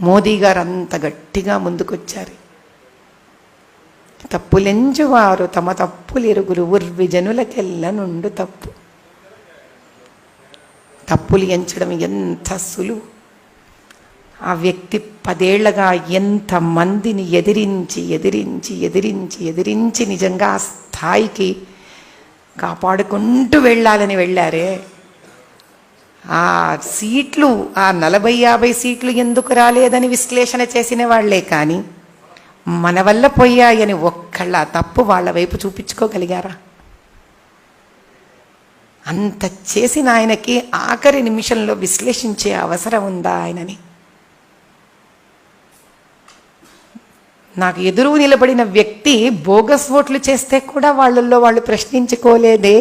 మోదీ గారు అంత గట్టిగా ముందుకొచ్చారు. తప్పులెంచువారు తమ తప్పులెరుగురు ఉర్వి జనులకెల్ల నుండు తప్పు. తప్పులు ఎంచడం ఎంత సులువు? ఆ వ్యక్తి పదేళ్ళగా ఎంత మందిని ఎదిరించి ఎదిరించి ఎదిరించి ఎదిరించి నిజంగా ఆ స్థాయికి కాపాడుకుంటూ వెళ్ళాలని వెళ్ళారే? ఆ సీట్లు ఆ నలభై యాభై సీట్లు ఎందుకు రాలేదని విశ్లేషణ చేసిన వాళ్ళే కానీ మన వల్ల పోయాయని ఒక్కళ్ళ తప్పు వాళ్ళ వైపు చూపించుకోగలిగారా? అంత చేసిన ఆయనకి ఆఖరి నిమిషంలో విశ్లేషించే అవసరం ఉందా ఆయనని? నాకు ఎదురు నిలబడిన వ్యక్తి బోగస్ ఓట్లు చేస్తే కూడా వాళ్ళల్లో వాళ్ళు ప్రశ్నించుకోలేదే.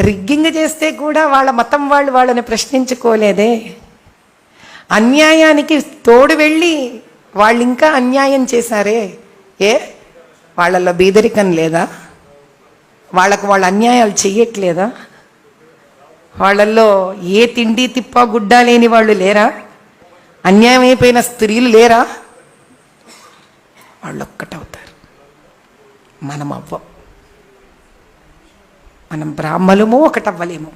రిగ్గింగ్ చేస్తే కూడా వాళ్ళ మతం వాళ్ళు వాళ్ళని ప్రశ్నించుకోలేదే. అన్యాయానికి తోడు వెళ్ళి వాళ్ళు ఇంకా అన్యాయం చేశారే. ఏ? వాళ్ళల్లో బీదరికం లేదా? వాళ్ళకు వాళ్ళ అన్యాయాలు చెయ్యట్లేదా? వాళ్ళల్లో ఏ తిండి తిప్ప గుడ్డ లేని వాళ్ళు లేరా? అన్యాయం అయిపోయిన స్త్రీలు లేరా? వాళ్ళు ఒక్కటవుతారు మనం అవ్వం మనం బ్రాహ్మలము ఒకటవ్వలేము.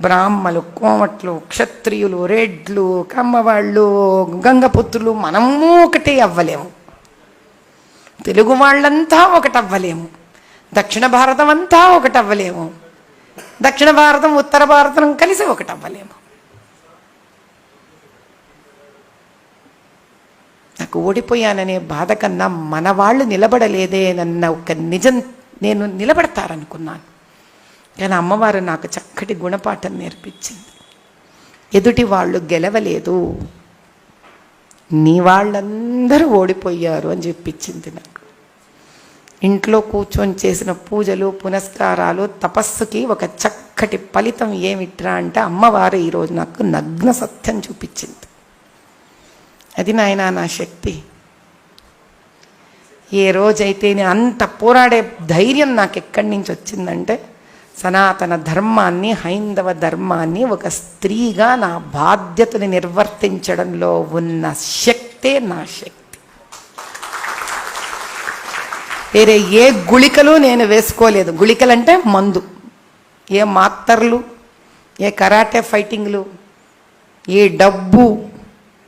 బ్రాహ్మలు కోమట్లు క్షత్రియులు రెడ్లు కమ్మవాళ్ళు గంగపుత్రులు మనము ఒకటే అవ్వలేము. తెలుగు వాళ్ళంతా ఒకటవ్వలేము. దక్షిణ భారతం అంతా ఒకటవ్వలేము. దక్షిణ భారతం ఉత్తర భారతం కలిసి ఒకటవ్వలేము. నాకు ఓడిపోయాననే బాధ కన్నా మన వాళ్ళు నిలబడలేదే నన్న ఒక నిజం నేను నిలబడతారనుకున్నాను. కానీ అమ్మవారు నాకు చక్కటి గుణపాఠం నేర్పించింది. ఎదుటి వాళ్ళు గెలవలేదు. నీ వాళ్ళందరూ ఓడిపోయారు అని చెప్పించింది నాకు. ఇంట్లో కూర్చొని చేసిన పూజలు పునస్కారాలు తపస్సుకి ఒక చక్కటి ఫలితం ఏమిట్రా అంటే అమ్మవారు ఈరోజు నాకు నగ్న సత్యం చూపించింది. అది నాయన నా శక్తి. ఏ రోజైతే నేను అంత పోరాడే ధైర్యం నాకు ఎక్కడి నుంచి వచ్చిందంటే సనాతన ధర్మాన్ని హైందవ ధర్మాన్ని ఒక స్త్రీగా నా బాధ్యతని నిర్వర్తించడంలో ఉన్న శక్తే నా శక్తి. వేరే ఏ గుళికలు నేను వేసుకోలేదు. గుళికలంటే మందు. ఏ మాత్తర్లు ఏ కరాటే ఫైటింగ్లు ఏ డబ్బు.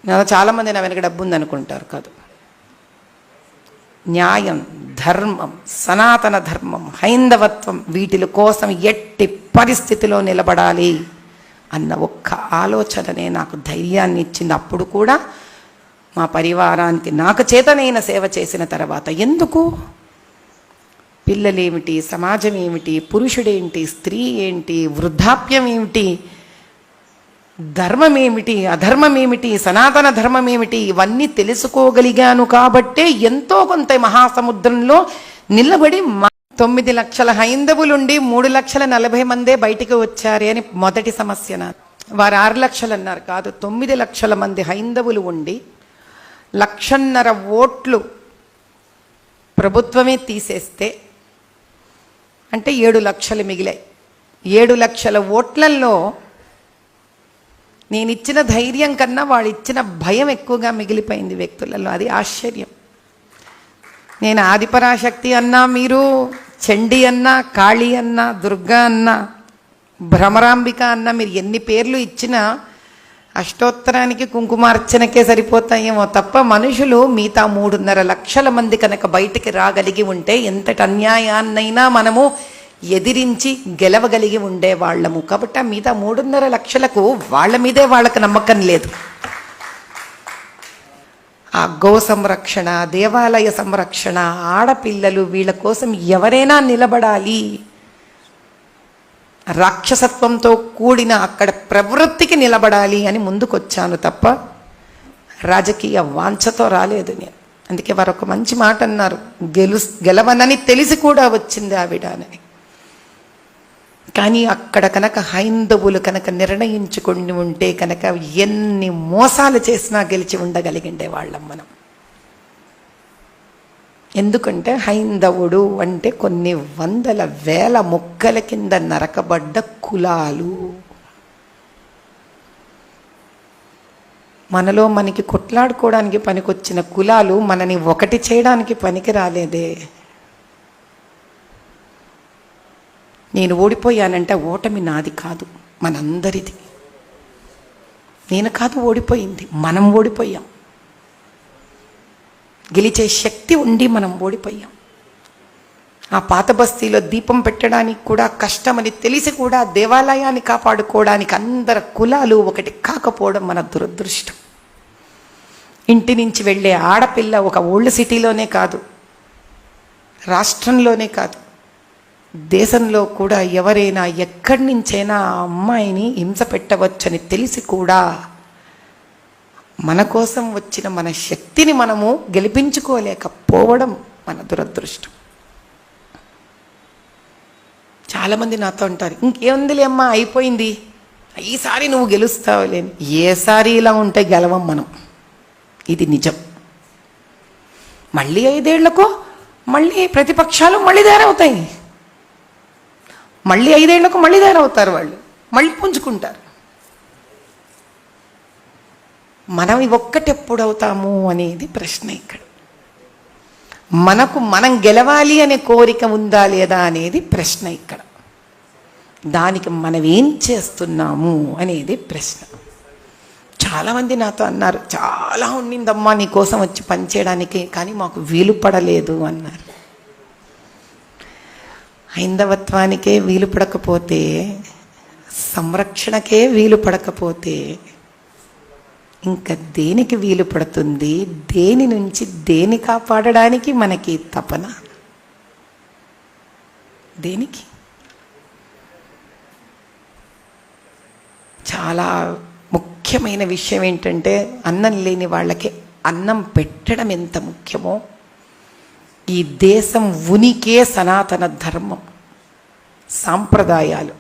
నా- చాలామంది నా వెనక డబ్బు ఉందనుకుంటారు కాదు. న్యాయం ధర్మం సనాతన ధర్మం హైందవత్వం వీటిల కోసం ఎట్టి పరిస్థితిలో నిలబడాలి అన్న ఒక్క ఆలోచననే నాకు ధైర్యాన్ని ఇచ్చింది. అప్పుడు కూడా మా పరివారానికి నాకు చేతనైన సేవ చేసిన తర్వాత ఎందుకు? పిల్లలేమిటి? సమాజం ఏమిటి? పురుషుడేంటి? స్త్రీ ఏంటి? వృద్ధాప్యం ఏమిటి? ధర్మం ఏమిటి అధర్మం ఏమిటి సనాతన ధర్మం ఏమిటి ఇవన్నీ తెలుసుకోగలిగాను కాబట్టే ఎంతో కొంత మహాసముద్రంలో నిలబడి తొమ్మిది లక్షల హైందవులుండి మూడు లక్షల నలభై మందే బయటికి వచ్చారే అని మొదటి సమస్య నా వారు ఆరు లక్షలు అన్నారు కాదు తొమ్మిది లక్షల మంది హైందవులు ఉండి లక్షన్నర ఓట్లు ప్రభుత్వమే తీసేస్తే అంటే ఏడు లక్షలు మిగిలాయి. ఏడు లక్షల ఓట్లల్లో నేను ఇచ్చిన ధైర్యం కన్నా వాళ్ళు ఇచ్చిన భయం ఎక్కువగా మిగిలిపోయింది వ్యక్తులలో. అది ఆశ్చర్యం. నేను ఆదిపరాశక్తి అన్నా మీరు చండి అన్నా కాళీ అన్నా దుర్గా అన్నా భ్రమరాంబిక అన్నా మీరు ఎన్ని పేర్లు ఇచ్చినా అష్టోత్తరానికి కుంకుమార్చనకే సరిపోతాయేమో తప్ప మనుషులు మిగతా మూడున్నర లక్షల మంది కనుక బయటికి రాగలిగి ఉంటే ఎంతటి అన్యాయాన్నైనా మనము ఎదిరించి గెలవగలిగి ఉండేవాళ్ళము. కాబట్టి ఆ మిగతా మూడున్నర లక్షలకు వాళ్ళ మీదే వాళ్ళకు నమ్మకం లేదు. ఆ గో సంరక్షణ దేవాలయ సంరక్షణ ఆడపిల్లలు వీళ్ళ కోసం ఎవరైనా నిలబడాలి. రాక్షసత్వంతో కూడిన అక్కడ ప్రవృత్తికి నిలబడాలి అని ముందుకొచ్చాను తప్ప రాజకీయ వాంఛతో రాలేదు నేను. అందుకే వారు ఒక మంచి మాట అన్నారు గెలు గెలవనని తెలిసి కూడా వచ్చింది ఆవిడ అని. కానీ అక్కడ కనుక హైందవులు కనుక నిర్ణయించుకొని ఉంటే కనుక ఎన్ని మోసాలు చేసినా గెలిచి ఉండగలిగిండే వాళ్ళం మనం. ఎందుకంటే హైందవుడు అంటే కొన్ని వందల వేల ముక్కల కింద నరకబడ్డ కులాలు. మనలో మనకి కొట్లాడుకోవడానికి పనికొచ్చిన కులాలు మనని ఒకటి చేయడానికి పనికి రాలేదే నేను ఓడిపోయానంటే ఓటమి నాది కాదు మనందరిది. నేను కాదు ఓడిపోయింది మనం ఓడిపోయాం. గెలిచే శక్తి ఉండి మనం ఓడిపోయాం. ఆ పాత బస్తీలో దీపం పెట్టడానికి కూడా కష్టమని తెలిసి కూడా దేవాలయాన్ని కాపాడుకోవడానికి అందరి కులాలు ఒకటి కాకపోవడం మన దురదృష్టం. ఇంటి నుంచి వెళ్ళే ఆడపిల్ల ఒక ఓల్డ్ సిటీలోనే కాదు రాష్ట్రంలోనే కాదు. దేశంలో కూడా ఎవరైనా ఎక్కడి నుంచైనా ఆ అమ్మాయిని హింస పెట్టవచ్చని తెలిసి కూడా మన కోసం వచ్చిన మన శక్తిని మనము గెలిపించుకోలేకపోవడం మన దురదృష్టం. చాలామంది నాతో అంటారు ఇంకేముందిలే అమ్మా అయిపోయింది. ఈసారి నువ్వు గెలుస్తావులేని ఏసారి ఇలా ఉంటే గెలవం మనం. ఇది నిజం. మళ్ళీ ఐదేళ్ళకో మళ్ళీ ప్రతిపక్షాలు మళ్ళీ తయారవుతాయి. మళ్ళీ ఐదేళ్ళకు మళ్ళీ తయారవుతారు వాళ్ళు. మళ్ళీ పుంజుకుంటారు. మనం ఒక్కటెప్పుడు అవుతాము అనేది ప్రశ్న ఇక్కడ. మనకు మనం గెలవాలి అనే కోరిక ఉందా లేదా అనేది ప్రశ్న ఇక్కడ. దానికి మనం ఏం చేస్తున్నాము అనేది ప్రశ్న. చాలామంది నాతో అన్నారు చాలా ఉండిందమ్మా నీకోసం వచ్చి పనిచేయడానికి కానీ మాకు వీలు పడలేదు అన్నారు. హైందవత్వానికే వీలు పడకపోతే సంరక్షణకే వీలు పడకపోతే ఇంకా దేనికి వీలు పడుతుంది? దేని నుంచి దేని కాపాడడానికి మనకి తపన? దేనికి? చాలా ముఖ్యమైన విషయం ఏంటంటే అన్నం లేని వాళ్ళకి అన్నం పెట్టడం ఎంత ముఖ్యమో ఈ దేశం ఉనికే సనాతన ధర్మం. సాంప్రదాయాలు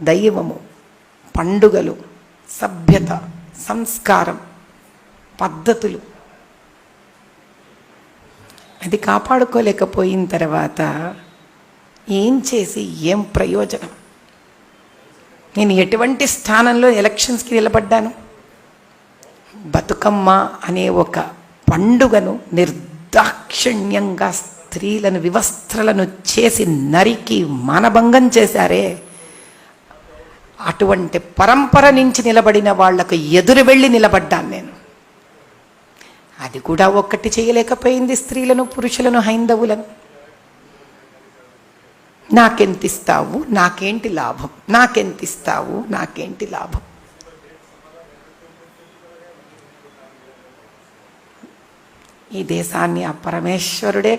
దైవము పండుగలు సభ్యత సంస్కారం పద్ధతులు. అది కాపాడుకోలేకపోయిన తర్వాత ఏం చేసి ఏం ప్రయోజనం? నేను ఎటువంటి స్థానంలో ఎలక్షన్స్కి నిలబడ్డాను? బతుకమ్మ అనే ఒక పండుగను దాక్షిణ్యంగా స్త్రీలను వివస్త్రలను చేసి నరికి మానభంగం చేశారే. అటువంటి పరంపర నుంచి నిలబడిన వాళ్ళకు ఎదురు వెళ్ళి నిలబడ్డాను నేను. అది కూడా ఒక్కటి చేయలేకపోయింది స్త్రీలను పురుషులను హైందవులను. నాకెంతిస్తావు? నాకేంటి లాభం? నాకెంతిస్తావు? నాకేంటి లాభం? ఈ దేశాన్ని ఆ పరమేశ్వరుడే